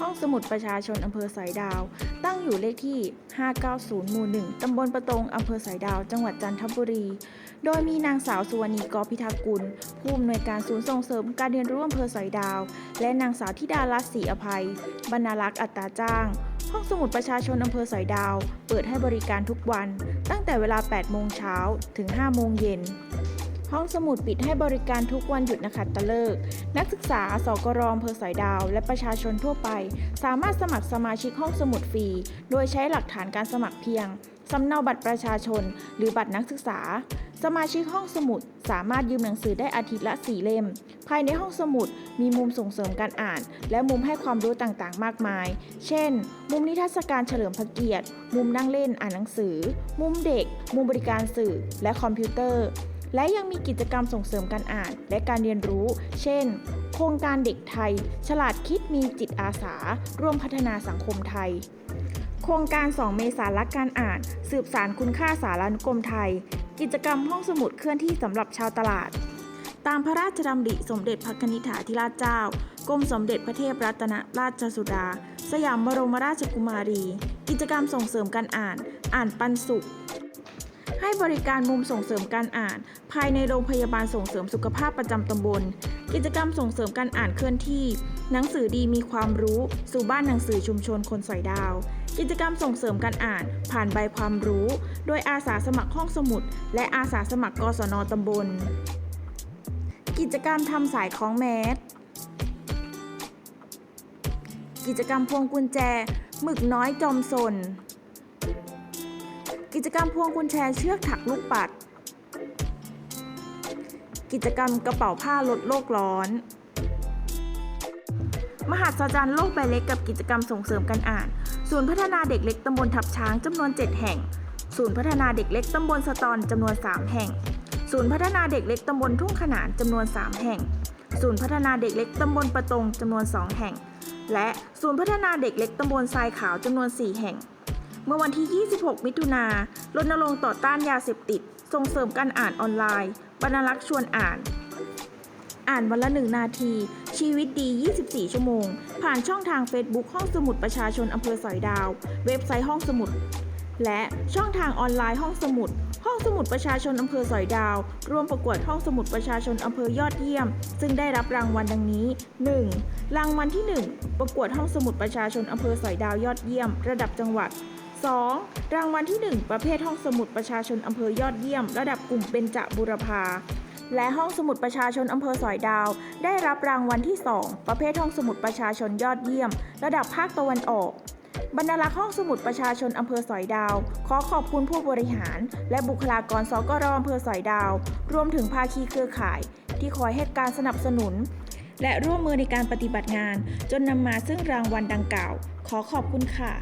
ห้องสมุดประชาชนอำเภอสอยดาว ตั้งอยู่เลขที่ 590 หมู่ 1 ตำบลประตงอำเภอสอยดาว จังหวัดจันทบุรี โดยมีนางสาวสุวรรณีกอพิทักกุล ผู้อำนวยการศูนย์ส่งเสริมการเรียนรู้อำเภอสอยดาว และนางสาวธิดาลัตน์ศรีอภัย บรรณารักษ์อัตราจ้าง ห้องสมุดประชาชนอำเภอสอยดาว เปิดให้บริการทุกวัน ตั้งแต่เวลา 8 โมงเช้าถึง 5 โมงเย็น ห้องสมุดปิดให้บริการทุกวันหยุดนักขัตฤกษ์นักศึกษา สกรอำเภอสอยดาว และประชาชนทั่วไป สามารถสมัครสมาชิกห้องสมุดฟรี โดยใช้หลักฐานการสมัครเพียงสำเนาบัตรประชาชน หรือบัตรนักศึกษา สมาชิกห้องสมุดสามารถยืมหนังสือได้อาทิตย์ละ4เล่ม ภายในห้องสมุดมีมุมส่งเสริมการอ่าน และมุมให้ความรู้ต่างๆ มากมาย เช่น มุมนิทรรศการเฉลิมพระเกียรติ มุมนั่งเล่นอ่านหนังสือ มุมเด็ก มุมบริการสื่อ และคอมพิวเตอร์ และยังมีกิจกรรมส่งเสริมการอ่าน และการเรียนรู้ เช่น โครงการเด็กไทย ฉลาดคิดมีจิตอาสา ร่วมพัฒนาสังคมไทย โครงการ 2 เมษารักการอ่าน สืบสารคุณค่าสารานุกรมไทย กิจกรรมห้องสมุดเคลื่อนที่สำหรับชาวตลาด ตามพระราชดำริสมเด็จพระนิธิาธิราชเจ้ากรมสมเด็จพระเทพรัตนราชสุดา สยามบรมราชกุมารี กิจกรรมส่งเสริมการอ่าน อ่านปันสุข ให้บริการมุมส่งเสริมการอ่าน ภายในโรงพยาบาลส่งเสริมสุขภาพประจำตำบล กิจกรรมส่งเสริมการอ่านเคลื่อนที่ หนังสือดีมีความรู้สู่บ้านหนังสือชุมชนคนสอยดาว กิจกรรมส่งเสริมการอ่าน ผ่านใบความรู้ โดยอาสาสมัครห้องสมุด และอาสาสมัครกศนตำบล กิจกรรมทำสายคล้องแมสกิจกรรมพวงกุญแจหมึกน้อยจอมสน กิจกรรมพวงกุญแจเชือกถักลูกปัด กิจกรรมกระเป๋าผ้าลดโลกร้อน มหัศจรรย์โลกใบเล็กกับกิจกรรมส่งเสริมการอ่าน ศูนย์พัฒนาเด็กเล็กตำบลทับช้างจำนวน 7 แห่ง ศูนย์พัฒนาเด็กเล็กตำบลสะตอนจำนวน 3 แห่ง ศูนย์พัฒนาเด็กเล็กตำบลทุ่งขนานจำนวน 3 แห่ง ศูนย์พัฒนาเด็กเล็กตำบลประตงจำนวน 2 แห่ง และศูนย์พัฒนาเด็กเล็กตำบลทรายขาวจำนวน 4 แห่ง เมื่อวันที่ 26 มิถุนารณรงค์ต่อต้านยาเสพติด ส่งเสริมการอ่านออนไลน์ บรรลักษ์ชวนอ่าน อ่านวันละหนึ่งนาที ชีวิตดี 24 ชั่วโมง ผ่านช่องทาง Facebook ห้องสมุดประชาชนอำเภอสอยดาว เว็บไซต์ห้องสมุด และช่องทางออนไลน์ห้องสมุด ห้องสมุดประชาชนอำเภอสอยดาว ร่วมประกวดห้องสมุดประชาชนอำเภอยอดเยี่ยม ซึ่งได้รับรางวัลดังนี้ 1. รางวัลที่ 1 ประกวดห้องสมุดประชาชนอำเภอสอยดาวยอดเยี่ยม ระดับจังหวัด 2. รางวัลที่ 1 ประเภทห้องสมุดประชาชนอำเภอยอดเยี่ยม ระดับกลุ่มเบญจบุรพา และห้องสมุดประชาชนอำเภอสอยดาว ได้รับรางวัลที่ 2 ประเภทห้องสมุดประชาชนยอดเยี่ยม ระดับภาคตะวันออก บรรณารักษ์ห้องสมุดประชาชนอำเภอสอยดาว ขอขอบคุณผู้บริหาร และบุคลากรสกรอำเภอสอยดาว รวมถึงภาคีเครือข่าย ที่คอยให้การสนับสนุน และร่วมมือในการปฏิบัติงาน จนนำมาซึ่งรางวัลดังกล่าว ขอขอบคุณค่ะ